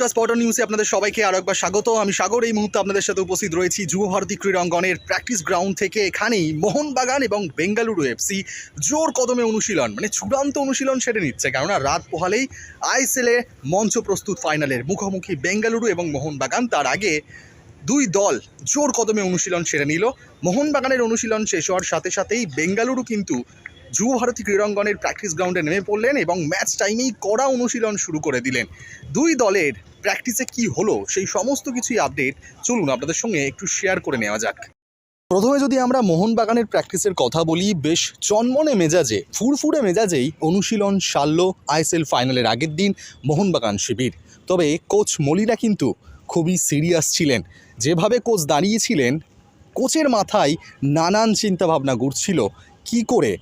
নমস্কার স্পট নিউজে আপনাদের সবাইকে আরও একবার স্বাগত। আমি সাগর, এই মুহূর্তে আপনাদের সাথে উপস্থিত রয়েছি যুব ভারতী ক্রীড়াঙ্গনের প্র্যাকটিস গ্রাউন্ড থেকে এখানেই মোহনবাগান এবং বেঙ্গালুরু এফসি জোর কদমে অনুশীলন মানে চূড়ান্ত অনুশীলন সেরে নিচ্ছে, কেননা রাত পোহালেই আইএসএলে মঞ্চ প্রস্তুত ফাইনালের মুখোমুখি বেঙ্গালুরু এবং মোহনবাগান। তার আগে দুই দল জোর কদমে অনুশীলন সেরে নিল। মোহনবাগানের অনুশীলন শেষ হওয়ার সাথে সাথেই বেঙ্গালুরু কিন্তু যুব ভারতী ক্রীড়াঙ্গনের প্র্যাকটিস গ্রাউন্ডে নেমে পড়লেন এবং ম্যাচ টাইমেই কড়া অনুশীলন শুরু করে দিলেন। দুই দলের প্র্যাকটিসে কি হলো, সেই সমস্ত কিছুই আপডেট চলুন আপনাদের সঙ্গে একটু শেয়ার করে নেওয়া যাক। প্রথমে যদি আমরা মোহনবাগানের প্র্যাকটিসের কথা বলি, বেশ চনমনে মেজাজে, ফুরফুরে মেজাজেই অনুশীলন সারল আইএসএল ফাইনালের আগের দিন মোহনবাগান শিবির। তবে কোচ মলিরা কিন্তু খুবই সিরিয়াস ছিলেন। যেভাবে কোচ দাঁড়িয়েছিলেন কোচের মাথায় নানান চিন্তাভাবনা ঘুরছিল। কি করে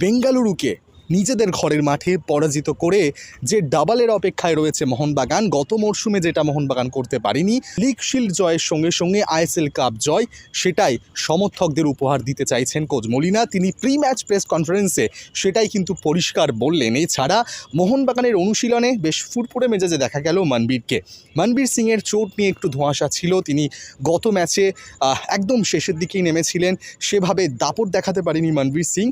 বেঙ্গালুরুকে নিজেদের ঘরের মাঠে পরাজিত করে যে ডাবলের অপেক্ষায় রয়েছে মোহনবাগান, গত মরশুমে যেটা মোহনবাগান করতে পারেনি, লিগ শিল্ড জয়ের সঙ্গে সঙ্গে আইএসএল কাপ জয়, সেটাই সমর্থকদের উপহার দিতে চাইছেন কোচ মলিনা। তিনি প্রি ম্যাচ প্রেস কনফারেন্সে সেটাই কিন্তু পরিষ্কার বললেন। এছাড়া মোহনবাগানের অনুশীলনে বেশ ফুরফুরে মেজাজে দেখা গেল মনবীরকে। মনবীর সিংয়ের চোট নিয়ে একটু ধোঁয়াশা ছিল। তিনি গত ম্যাচে একদম শেষের দিকেই নেমেছিলেন। সেভাবে দাপট দেখাতে পারেনি মনবীর সিং।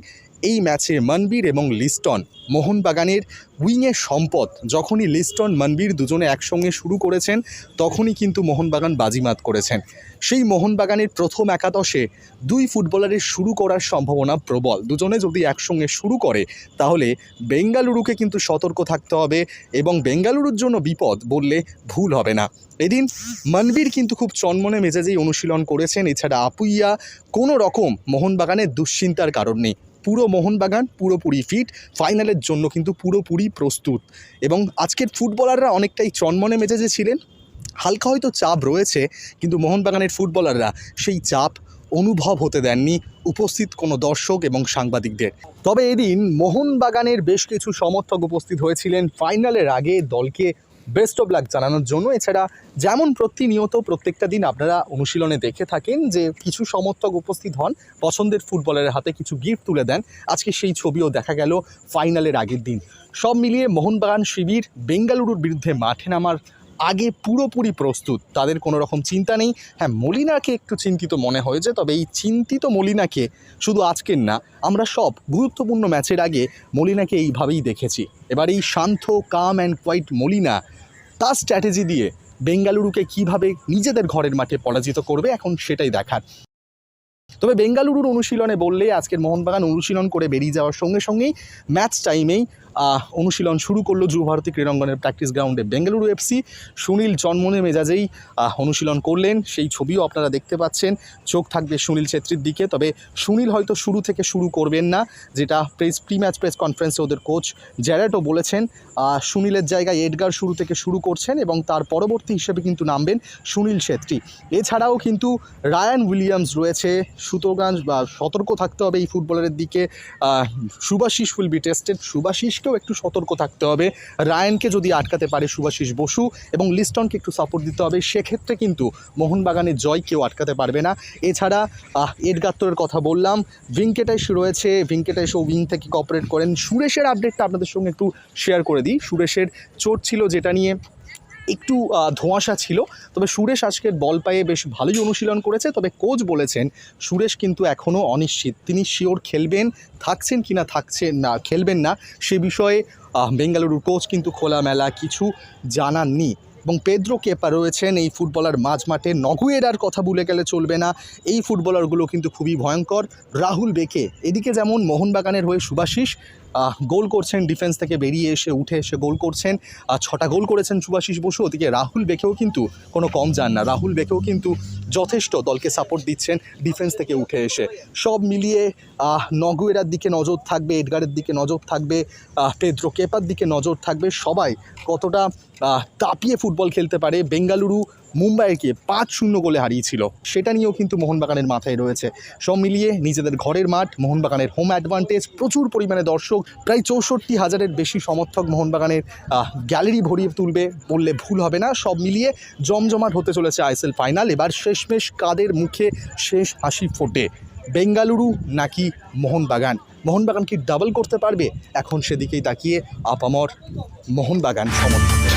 এই ম্যাচে মনবীর এবং লিস্টন মোহনবাগানের উইংয়ের সম্পদ। যখনই লিস্টন, মনবীর দুজনে একসঙ্গে শুরু করেছেন, তখনই কিন্তু মোহনবাগান বাজিমাত করেছেন। সেই মোহনবাগানের প্রথম একাদশে দুই ফুটবলারের শুরু করার সম্ভাবনা প্রবল। দুজনে যদি একসঙ্গে শুরু করে, তাহলে বেঙ্গালুরুকে কিন্তু সতর্ক থাকতে হবে এবং বেঙ্গালুরুর জন্য বিপদ বললে ভুল হবে না। এদিন মনবীর কিন্তু খুব চনমনে মেজাজেই অনুশীলন করেছেন। এছাড়া আপুইয়া কোনো রকম মোহনবাগানের দুশ্চিন্তার কারণ নেই। পুরো মোহনবাগান পুরোপুরি ফিট ফাইনালের জন্য কিন্তু পুরোপুরি প্রস্তুত। এবং আজকের ফুটবলাররা অনেকটাই চনমনে মেজাজে ছিলেন। হালকা হয়তো চাপ রয়েছে, কিন্তু মোহনবাগানের ফুটবলাররা সেই চাপ অনুভব হতে দেননি উপস্থিত কোনো দর্শক এবং সাংবাদিকদের। তবে এদিন মোহনবাগানের বেশ কিছু সমর্থক উপস্থিত হয়েছিলেন। ফাইনালের আগে দলকে বেস্ট অফ লাক জানানোর জন্য। এছাড়া যেমন প্রতিনিয়ত প্রত্যেকটা দিন আপনারা অনুশীলনে দেখে থাকেন যে কিছু সমর্থক উপস্থিত হন, পছন্দের ফুটবলের হাতে কিছু গিফট তুলে দেন। আজকে সেই ছবিও দেখা গেল ফাইনালের আগের দিন। সব মিলিয়ে মোহনবাগান শিবির বেঙ্গালুরুর বিরুদ্ধে মাঠে নামার আগে পুরোপুরি প্রস্তুত। তাদের কোনো রকম চিন্তা নেই। হ্যাঁ মলিনাকে একটু চিন্তিত মনে হয়েছে তবে এই চিন্তিত মলিনাকে শুধু আজকের না, আমরা সব গুরুত্বপূর্ণ ম্যাচের আগে মলিনাকে এইভাবেই দেখেছি। এবার এই শান্ত কাম অ্যান্ড কোয়াইট মলিনা তার স্ট্র্যাটেজি দিয়ে বেঙ্গালুরুকে কীভাবে নিজেদের ঘরের মাঠে পরাজিত করবে এখন সেটাই দেখার। তবে বেঙ্গালুরুর অনুশীলনে বললে আজকের মোহনবাগান অনুশীলন করে বেরিয়ে যাওয়ার সঙ্গে সঙ্গেই ম্যাচ টাইমেই অনুশীলন শুরু করল যুব ভারতী ক্রীড়াঙ্গনের প্র্যাকটিস গ্রাউন্ডে বেঙ্গালুরু এফসি সুনীল জন্মনে মেজাজেই অনুশীলন করলেন। সেই ছবিও আপনারা দেখতে পাচ্ছেন। চোখ থাকবে সুনীল ছেত্রীর দিকে। তবে সুনীল হয়তো শুরু থেকে শুরু করবেন না। যেটা প্রেস প্রি ম্যাচ প্রেস কনফারেন্সে ওদের কোচ জ্যারেটও বলেছেন। সুনীলের জায়গায় এডগার শুরু থেকে শুরু করছেন এবং তার পরবর্তী হিসেবে কিন্তু নামবেন সুনীল ছেত্রী। এছাড়াও কিন্তু রায়ান উইলিয়ামস রয়েছে। সুতরাং বা সতর্ক থাকতে হবে এই ফুটবলারের দিকে। সুভাশিস উইল বি টেস্টেড সুভাশিসকেও একটু সতর্ক থাকতে হবে। রায়নকে যদি আটকাতে পারে সুভাষিস বসু এবং লিস্টনকে একটু সাপোর্ট দিতে হবে, সেক্ষেত্রে কিন্তু মোহনবাগানের জয় কেউ আটকাতে পারবে না। এছাড়া এডগাত্তরের কথা বললাম ভেঙ্কেটাইশ রয়েছে। ভেঙ্কেটেশও উইং থেকে কপারেট করেন। সুরেশের আপডেটটা আপনাদের সঙ্গে একটু শেয়ার করে দিই। সুরেশের চোট ছিল যেটা নিয়ে। একটু ধোঁয়াশা ছিল। তবে সুরেশ আজকের বল পায়ে বেশ ভালোই অনুশীলন করেছে। তবে কোচ বলেছেন, সুরেশ কিন্তু এখনও অনিশ্চিত। তিনি শিওর খেলবেন, থাকছেন কি না থাকছেন না, খেলবেন না। সে বিষয়ে বেঙ্গালুরুর কোচ কিন্তু খোলামেলা কিছু জানাননি। এবং পেদ্রো কেপা রয়েছেন, এই ফুটবলার মাঝ মাঠে নগুয়েরার কথা ভুলে গেলে চলবে না। এই ফুটবলারগুলো কিন্তু খুবই ভয়ঙ্কর। রাহুল বেকে, এদিকে যেমন মোহনবাগানের হয়ে সুভাশিস গোল করছেন, ডিফেন্স থেকে বেরিয়ে এসে, উঠে এসে গোল করছেন। আর ছটা গোল করেছেন সুভাশিস বসু, ওদিকে রাহুল বেকেও কিন্তু কোনো কম যান না। রাহুল বেকেও কিন্তু যথেষ্ট দলকে সাপোর্ট দিচ্ছেন, ডিফেন্স থেকে উঠে এসে। সব মিলিয়ে নগুয়েরার দিকে নজর থাকবে, এডগারের দিকে নজর থাকবে পেদ্রো কেপার দিকে নজর থাকবে। সবাই কতটা তাপিয়ে ফুটবল খেলতে পারে। বেঙ্গালুরু মুম্বাইকে পাঁচ শূন্য গোলে হারিয়েছিল। সেটা নিয়েও কিন্তু মোহনবাগানের মাথায় রয়েছে। সব মিলিয়ে নিজেদের ঘরের মাঠ, মোহনবাগানের হোম অ্যাডভান্টেজ প্রচুর পরিমাণে দর্শক, প্রায় চৌষট্টি হাজারের বেশি সমর্থক মোহনবাগানের গ্যালারি ভরিয়ে তুলবে বললে ভুল হবে না। সব মিলিয়ে জমজমাট হতে চলেছে আইএসএল ফাইনাল এবার শেষমেশ কাদের মুখে শেষ হাসি ফোটে? বেঙ্গালুরু নাকি মোহনবাগান? মোহনবাগান কি ডাবল করতে পারবে? এখন সেদিকেই তাকিয়ে আপামর মোহনবাগান সমর্থক